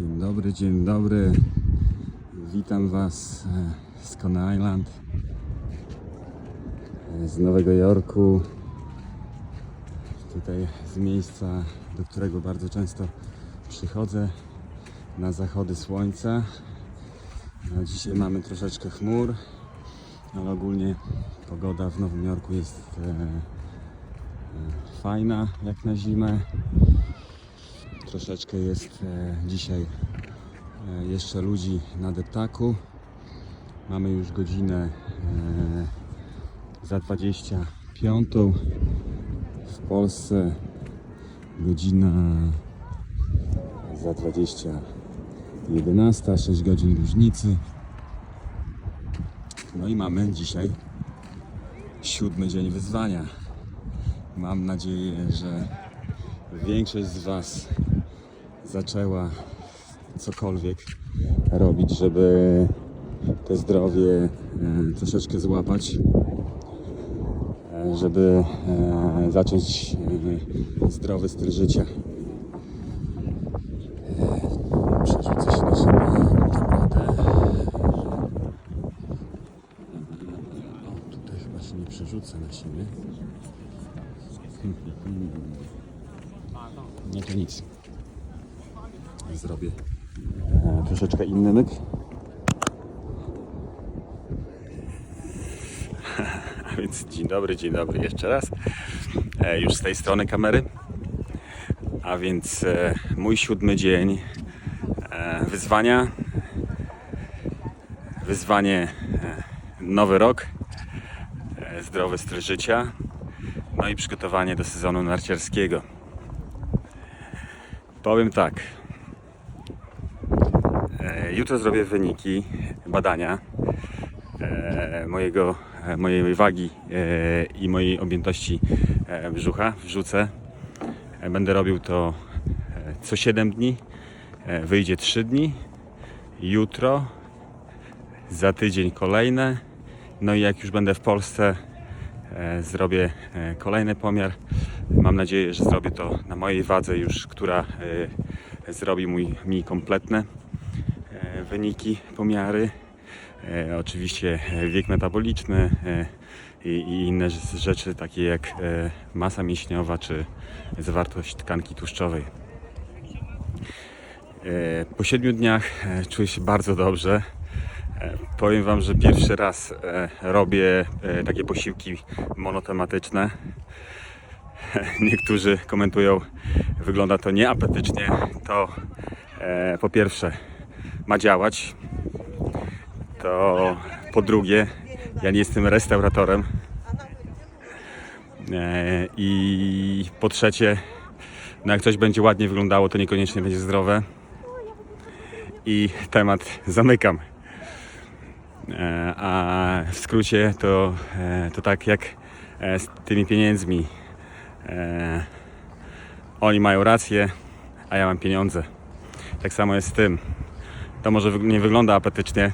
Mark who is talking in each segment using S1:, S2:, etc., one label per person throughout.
S1: Dzień dobry, dzień dobry. Witam Was e, z Coney Island, e, z Nowego Jorku. Tutaj z miejsca, do którego bardzo często przychodzę na zachody słońca. No, dzisiaj mamy troszeczkę chmur, ale ogólnie pogoda w Nowym Jorku jest e, fajna jak na zimę. Troszeczkę jest e, dzisiaj e, jeszcze ludzi na deptaku. Mamy już godzinę e, za 25. W Polsce godzina za 20. 11, 6 godzin różnicy. No i mamy dzisiaj siódmy dzień wyzwania. Mam nadzieję, że większość z Was zaczęła cokolwiek robić, żeby to zdrowie e, troszeczkę złapać, e, żeby e, zacząć zdrowy styl życia. Przerzucę się na siebie tabletę. O, tutaj chyba się nie przerzucę na siebie. No to nic. Zrobię e, troszeczkę inny myk. A więc dzień dobry, dzień dobry jeszcze raz. E, już z tej strony kamery. A więc e, mój siódmy dzień wyzwania. Wyzwanie nowy rok, zdrowy styl życia, no i przygotowanie do sezonu narciarskiego. Powiem tak. Jutro zrobię wyniki badania e, mojego, e, mojej wagi e, i mojej objętości brzucha. Wrzucę. Będę robił to co 7 dni. Wyjdzie 3 dni. Jutro. Za tydzień kolejne. No i jak już będę w Polsce, zrobię kolejny pomiar. Mam nadzieję, że zrobię to na mojej wadze już, która zrobi mój, mi kompletne wyniki, pomiary. E, Oczywiście wiek metaboliczny e, i, inne rz- rzeczy takie jak e, masa mięśniowa czy zawartość tkanki tłuszczowej. E, Po siedmiu dniach e, czuję się bardzo dobrze. E, Powiem Wam, że pierwszy raz e, robię e, takie posiłki monotematyczne. Niektórzy komentują, wygląda to nieapetycznie. To e, po pierwsze ma działać. To po drugie, ja nie jestem restauratorem. E, I po trzecie, no jak coś będzie ładnie wyglądało, to niekoniecznie będzie zdrowe. I temat zamykam. E, A w skrócie to, e, to tak jak z tymi pieniędzmi. Oni mają rację, a ja mam pieniądze. Tak samo jest z tym. To może nie wygląda apetycznie.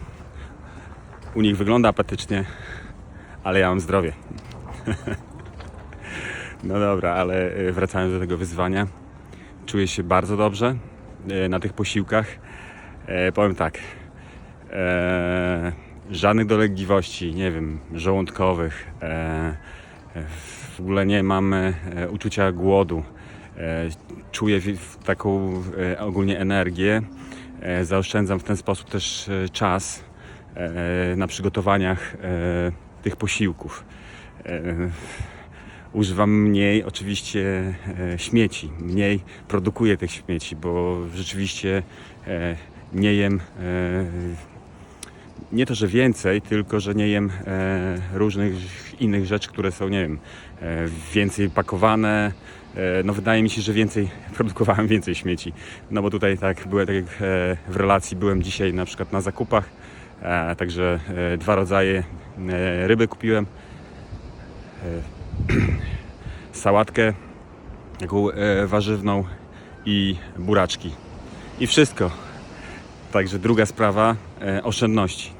S1: U nich wygląda apetycznie, ale ja mam zdrowie. No dobra, ale e, wracając do tego wyzwania. Czuję się bardzo dobrze e, na tych posiłkach. E, powiem tak. E, żadnych dolegliwości, nie wiem, żołądkowych. E, w ogóle nie mam uczucia głodu. Czuję taką ogólnie energię. E, zaoszczędzam w ten sposób też e, czas e, na przygotowaniach tych posiłków. Używam mniej oczywiście śmieci, mniej produkuję tych śmieci, bo rzeczywiście nie jem nie to, że więcej, tylko że nie jem e, różnych innych rzeczy, które są, nie wiem, e, więcej pakowane. E, no wydaje mi się, że więcej produkowałem więcej śmieci. No bo tutaj tak byłem, tak jak e, w relacji byłem dzisiaj na przykład na zakupach, e, także e, dwa rodzaje e, ryby kupiłem. sałatkę taką e, warzywną i buraczki. I wszystko. Także druga sprawa, e, oszczędności.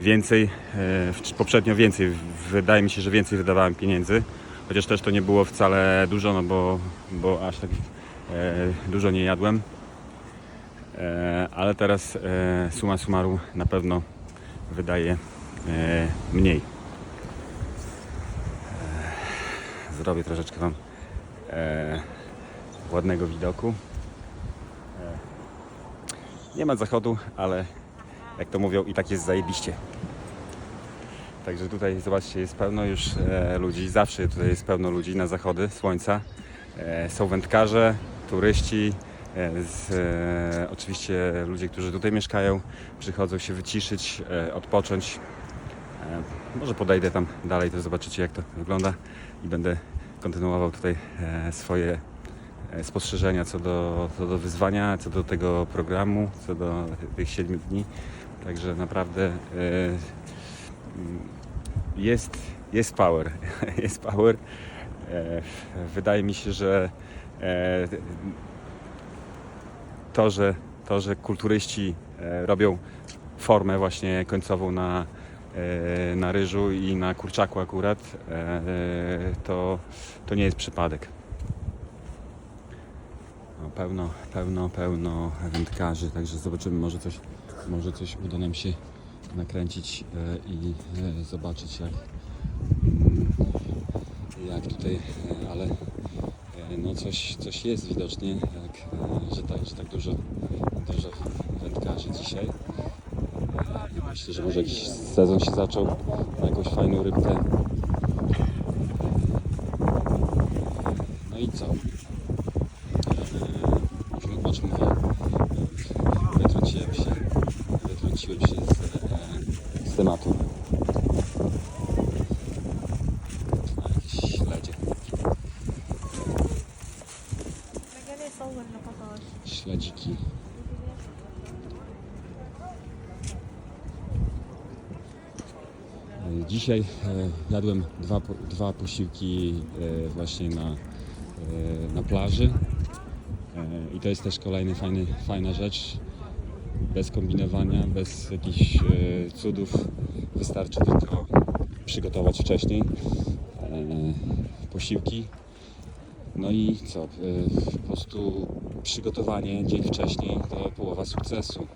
S1: Więcej, e, poprzednio więcej, wydaje mi się, że więcej wydawałem pieniędzy, chociaż też to nie było wcale dużo, no bo, bo aż tak e, dużo nie jadłem. E, ale teraz suma summarum na pewno wydaje mniej. Zrobię troszeczkę Wam ładnego widoku. Nie ma zachodu, ale jak to mówią, i tak jest zajebiście. Także tutaj zobaczcie, jest pełno już e, ludzi. Zawsze tutaj jest pełno ludzi na zachody słońca. E, są wędkarze, turyści, e, z, e, oczywiście ludzie, którzy tutaj mieszkają, przychodzą się wyciszyć, e, odpocząć. E, może podejdę tam dalej, to zobaczycie jak to wygląda i będę kontynuował tutaj e, swoje e, spostrzeżenia co do, co do wyzwania, co do tego programu, co do tych siedmiu dni. Także naprawdę e, jest, jest power. Jest power. E, Wydaje mi się, że e, to, że, to, że kulturyści robią formę właśnie końcową na, na ryżu i na kurczaku akurat, to, to nie jest przypadek. No, pełno, pełno, pełno wędkarzy, także zobaczymy, może coś, może coś uda nam się nakręcić e, i e, zobaczyć jak, mm, jak tutaj, e, ale no coś, coś jest widocznie, jak, że, tak, że tak dużo, dużo wędkarzy dzisiaj. Myślę, że może jakiś sezon się zaczął na jakąś fajną rybkę. No i co? E, o? Dzisiaj e, jadłem dwa, dwa posiłki e, właśnie na, e, na plaży. I to jest też kolejna fajny, fajna rzecz. Bez kombinowania, bez jakichś cudów. Wystarczy tylko przygotować wcześniej posiłki. No i co? Po prostu przygotowanie dzień wcześniej to połowa sukcesu.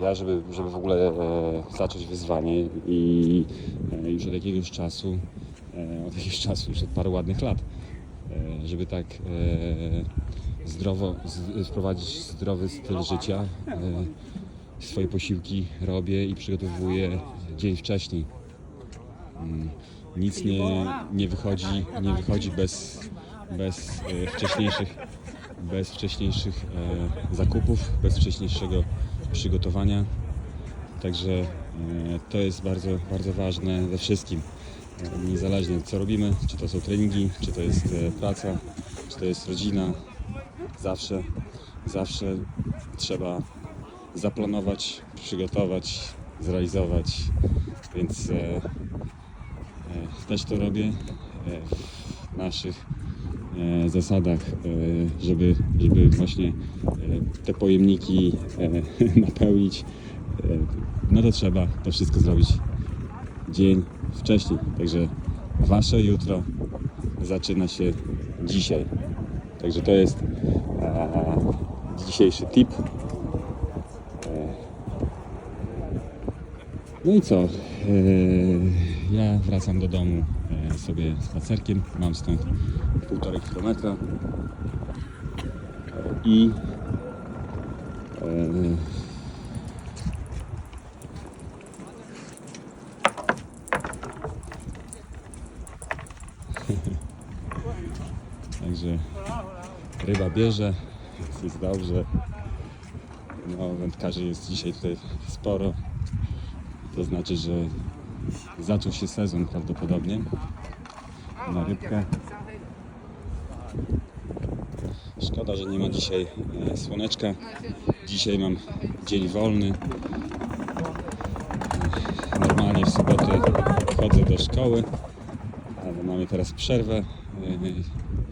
S1: Ja, żeby, żeby w ogóle e, zacząć wyzwanie i e, już od jakiegoś czasu, e, od jakiegoś czasu, już od paru ładnych lat, żeby tak zdrowo, z, wprowadzić zdrowy styl życia, swoje posiłki robię i przygotowuję dzień wcześniej. Mm, Nic nie, nie wychodzi, nie wychodzi bez, bez wcześniejszych, bez wcześniejszych e, zakupów, bez wcześniejszego przygotowania. Także e, to jest bardzo, bardzo ważne we wszystkim. Niezależnie co robimy, czy to są treningi, czy to jest e, praca, czy to jest rodzina, zawsze, zawsze trzeba zaplanować, przygotować, zrealizować. Więc e, też to robię w naszych zasadach, e, żeby, żeby właśnie e, te pojemniki e, napełnić. E, no to trzeba to wszystko zrobić dzień wcześniej. Także wasze jutro zaczyna się dzisiaj. Także to jest e, dzisiejszy tip. No i co? E, Ja wracam do domu e, sobie spacerkiem. Mam stąd półtorej kilometra. E, I e, Także ryba bierze, więc jest dobrze. No, wędkarzy jest dzisiaj tutaj sporo. To znaczy, że zaczął się sezon prawdopodobnie na rybkę. Szkoda, że nie ma dzisiaj e, słoneczka. Dzisiaj mam dzień wolny. Normalnie w sobotę chodzę do szkoły, ale mamy teraz przerwę e,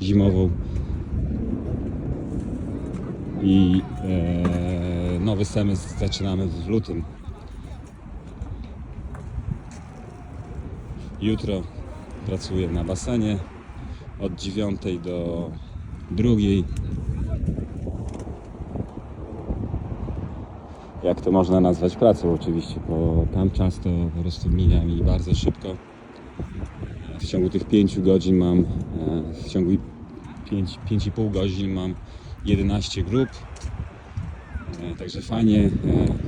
S1: zimową. I e, nowy semestr zaczynamy w lutym. Jutro pracuję na basenie od 9 do 2. jak to można nazwać pracą oczywiście, bo tam czas to po prostu mija mi bardzo szybko. W ciągu tych 5 godzin mam, e, w ciągu 5,5 godzin mam 11 grup. E, Także fajnie,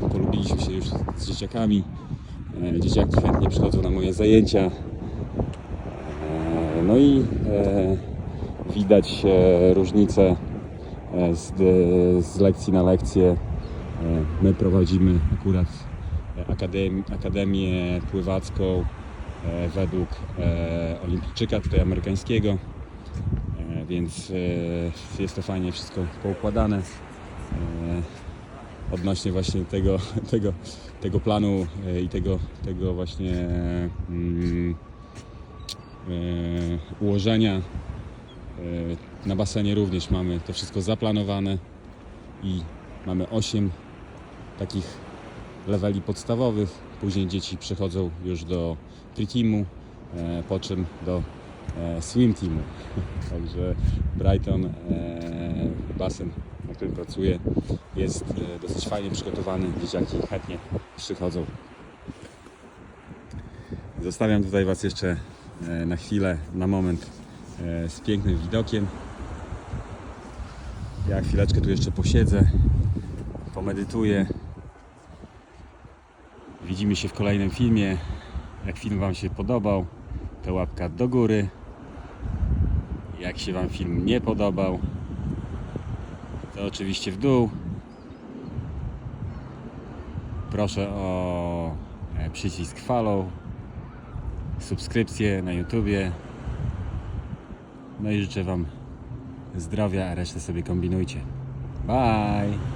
S1: e, polubiliśmy się już z dzieciakami. Dzieciaki chętnie przychodzą na moje zajęcia. No i e, widać e, różnicę e, z, z lekcji na lekcję. My prowadzimy akurat akademię, akademię pływacką według olimpijczyka tutaj amerykańskiego. Więc jest to fajnie wszystko poukładane. Odnośnie właśnie tego, tego, tego planu i tego, tego właśnie mm, ułożenia. E, Na basenie również mamy to wszystko zaplanowane i mamy 8 takich leveli podstawowych. Później dzieci przechodzą już do pre-teamu, e, po czym do e, swim teamu. Także Brighton, e, basen, na którym pracuję, jest e, dosyć fajnie przygotowany. Dzieciaki chętnie przychodzą. Zostawiam tutaj Was jeszcze e, na chwilę, na moment e, z pięknym widokiem. Ja chwileczkę tu jeszcze posiedzę, pomedytuję. Widzimy się w kolejnym filmie. Jak film Wam się podobał, to łapka do góry. Jak się Wam film nie podobał, to oczywiście w dół. Proszę o e, przycisk follow, subskrypcję na YouTubie. No i życzę Wam zdrowia, a resztę sobie kombinujcie. Bye!